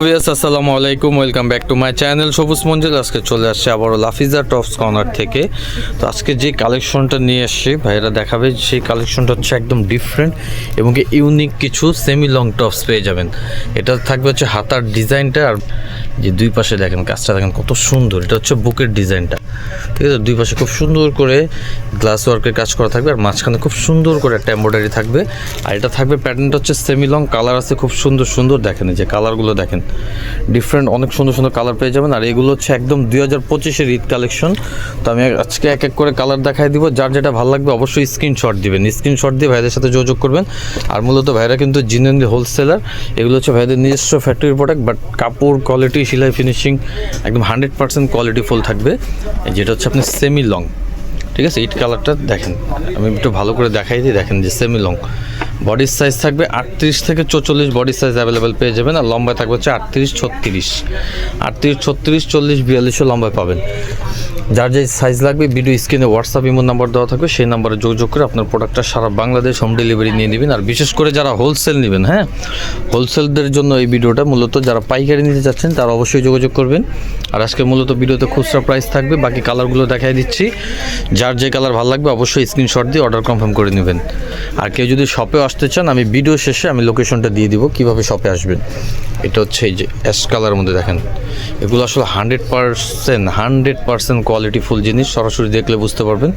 আসসালামু আলাইকুম, welcome back to my channel Sabuj Manzil. আজকে চলে আসছে আবারও লাফিজা টপস কর্নার থেকে। তো আজকে যে কালেকশনটা নিয়ে আসছি ভাইরা দেখাবে, সেই কালেকশনটা হচ্ছে একদম ডিফারেন্ট এবং ইউনিক কিছু সেমি লং টপস পেয়ে যাবেন। এটা থাকবে হচ্ছে হাতার ডিজাইনটা আর যে দুই পাশে দেখেন, কাজটা দেখেন কত সুন্দর। এটা হচ্ছে বুকের ডিজাইনটা ঠিক আছে, দুই পাশে খুব সুন্দর করে গ্লাস ওয়ার্কের কাজ করা থাকবে আর মাঝখানে খুব সুন্দর করে একটা এম্ব্রয়ডারি থাকবে। আর এটা থাকবে প্যাটার্নটা হচ্ছে সেমি লং কালার আছে খুব সুন্দর সুন্দর। দেখেন যে কালারগুলো দেখেন। ডিফারেন্ট অনেক সুন্দর সুন্দর কালার পেয়ে যাবেন। আর এগুলো হচ্ছে একদম দুই হাজার পঁচিশের ঈদ কালেকশন তো আমি আজকে এক এক করে কালার দেখাই দিব। যার যেটা ভালো লাগবে অবশ্যই স্ক্রিনশট দিবেন। স্ক্রিনশট দিয়ে ভাইদের সাথে যোগাযোগ করবেন। আর মূলত ভাইরা কিন্তু জিনেনলি হোলসেলার এগুলো হচ্ছে ভাইদের নিজস্ব ফ্যাক্টরির প্রোডাক্ট বাট কাপড় কোয়ালিটি সেলাই ফিনিশিং একদম হান্ড্রেড পার্সেন্ট কোয়ালিটি ফুল থাকবে। যেটা হচ্ছে আপনি সেমি লং ঠিক আছে? ইট কালারটা দেখেন। আমি একটু ভালো করে দেখাই দিই। দেখেন যে সেমি লং বডির সাইজ থাকবে আটত্রিশ থেকে চৌচল্লিশ বডি সাইজ অ্যাভেলেবেল পেয়ে যাবেন আর লম্বায় থাকবে হচ্ছে আটত্রিশ ছত্রিশ। আটত্রিশ, ছত্রিশ, চল্লিশ, বিয়াল্লিশও লম্বায় পাবেন। যার যে সাইজ লাগবে ভিডিও স্ক্রিনে হোয়াটসঅ্যাপ ইমো নাম্বার দেওয়া থাকবে, সেই নাম্বারে যোগাযোগ করে আপনার প্রোডাক্টটা সারা বাংলাদেশ হোম ডেলিভারি নিয়ে নেবেন। আর বিশেষ করে যারা হোলসেল নেবেন হ্যাঁ? হোলসেলদের জন্য এই ভিডিওটা মূলত যারা পাইকারি নিতে চাচ্ছেন, তারা অবশ্যই যোগাযোগ করবেন। আর আজকে মূলত ভিডিওতে খুচরা প্রাইস থাকবে, বাকি কালারগুলো দেখাই দিচ্ছি। যার যে কালার ভালো লাগবে, অবশ্যই স্ক্রিনশট দিয়ে অর্ডার কনফার্ম করে নেবেন। আর কেউ যদি শপে আসতে চান, আমি ভিডিও শেষে আমি লোকেশনটা দিয়ে দিব, কীভাবে শপে আসবেন। এটা হচ্ছে এই যে অ্যাশ কালারের মধ্যে দেখেন। এগুলো আসলে hundred percent hundred percent quality full জিনিস, সরাসরি দেখলে বুঝতে পারবেন।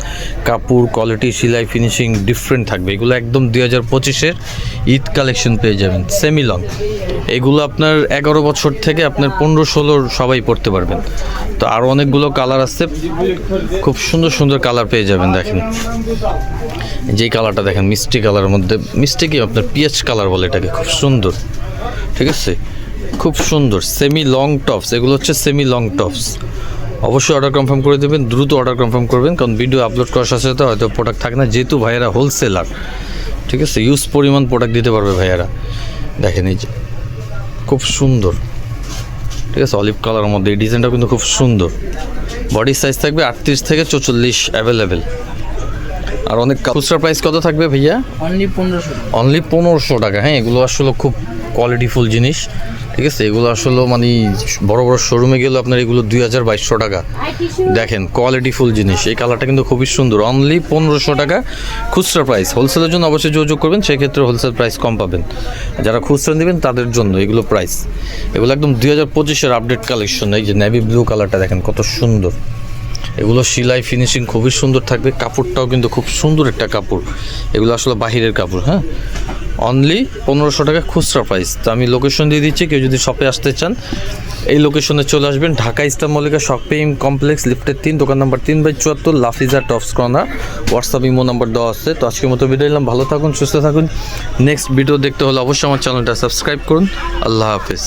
কাপড় কোয়ালিটি সেলাই ফিনিশিং ডিফারেন্ট থাকবে। এগুলো একদম দুই হাজার পঁচিশের ঈদ কালেকশন পেয়ে যাবেন সেমি লং এগুলো আপনার এগারো বছর থেকে আপনার পনেরো ষোলোর সবাই পড়তে পারবেন। তো আরও অনেকগুলো কালার আছে, খুব সুন্দর সুন্দর কালার পেয়ে যাবেন, দেখেন। যেই কালারটা দেখেন, মিষ্টি কালারের মধ্যে, মিষ্টি কি আপনার পিএচ কালার বলে এটাকে, খুব সুন্দর। ঠিক আছে? খুব সুন্দর সেমি লং টপস এগুলো হচ্ছে সেমি লং টপস অবশ্যই অর্ডার কনফার্ম করে দেবেন দ্রুত অর্ডার কনফার্ম করবেন কারণ ভিডিও আপলোড করার সাথে সাথে হয়তো প্রোডাক্ট থাকে না যেহেতু ভাইয়েরা হোলসেলার ঠিক আছে? ইউজ পরিমাণ প্রোডাক্ট দিতে পারবে ভাইয়ারা। দেখেন এই যে খুব সুন্দর। ঠিক আছে? অলিভ কালারের মধ্যে এই ডিজাইনটা কিন্তু খুব সুন্দর। বডি সাইজ থাকবে আটত্রিশ থেকে চৌচল্লিশ অ্যাভেলেবেল আর অনেক খুচরা প্রাইস কত থাকবে ভাইয়া? অনলি পনেরোশো অনলি পনেরোশো টাকা। হ্যাঁ এগুলো আসলে খুব কোয়ালিটিফুল জিনিস, ঠিক আছে? এগুলো আসলে মানে বড় বড় শোরুমে গেলে আপনার এগুলো দুই হাজার বাইশশো টাকা। দেখেন কোয়ালিটিফুল জিনিস। এই কালারটা কিন্তু খুবই সুন্দর। অনলি পনেরোশো টাকা খুচরা প্রাইস হোলসেলের জন্য অবশ্যই যোগাযোগ করবেন, সেক্ষেত্রে হোলসেল প্রাইস কম পাবেন। যারা খুচরা নেবেন, তাদের জন্য এগুলো প্রাইস এগুলো একদম দুই হাজার পঁচিশের আপডেট কালেকশন এই যে নেভি ব্লু কালারটা দেখেন, কত সুন্দর। এগুলো সেলাই ফিনিশিং খুবই সুন্দর থাকবে। কাপড়টাও কিন্তু খুব সুন্দর একটা কাপড়। এগুলো আসলে বাহিরের কাপড় হ্যাঁ? অনলি পনেরোশো টাকা খুচরা প্রাইস তো আমি লোকেশন দিয়ে দিচ্ছি, কেউ যদি শপে আসতে চান, এই লোকেশনে চলে আসবেন। Dhaka Eastern Mallika shopping complex লিফটের তিন, দোকান নাম্বার তিন বাই চুয়াত্তর, Lafiza tops corner WhatsApp imo number দেওয়া আছে। তো আজকের মতো ভিডিও এলাম ভালো থাকুন, সুস্থ থাকুন। নেক্সট ভিডিও দেখতে হলে অবশ্যই আমার চ্যানেলটা সাবস্ক্রাইব করুন। আল্লাহ হাফিজ।